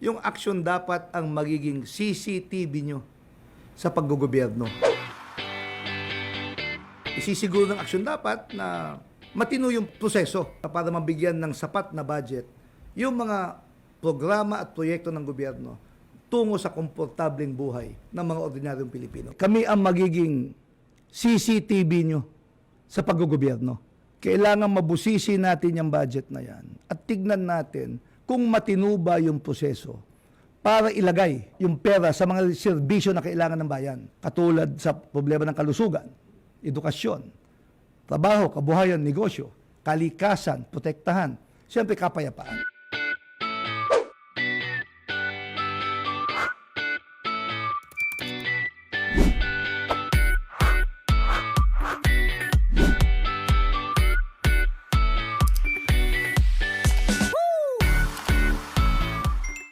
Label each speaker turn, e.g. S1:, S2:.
S1: yung aksyon dapat ang magiging CCTV nyo sa paggogobyerno. Isisiguro ng aksyon dapat na matino yung proseso para mabigyan ng sapat na budget yung mga programa at proyekto ng gobyerno tungo sa komportableng buhay ng mga ordinaryong Pilipino. Kami ang magiging CCTV nyo sa paggogobyerno. Kailangan mabusisi natin yung budget na yan at tignan natin kung matino yung proseso para ilagay yung pera sa mga serbisyo na kailangan ng bayan. Katulad sa problema ng kalusugan, edukasyon, trabaho, kabuhayan, negosyo, kalikasan, protektahan, siyempre kapayapaan.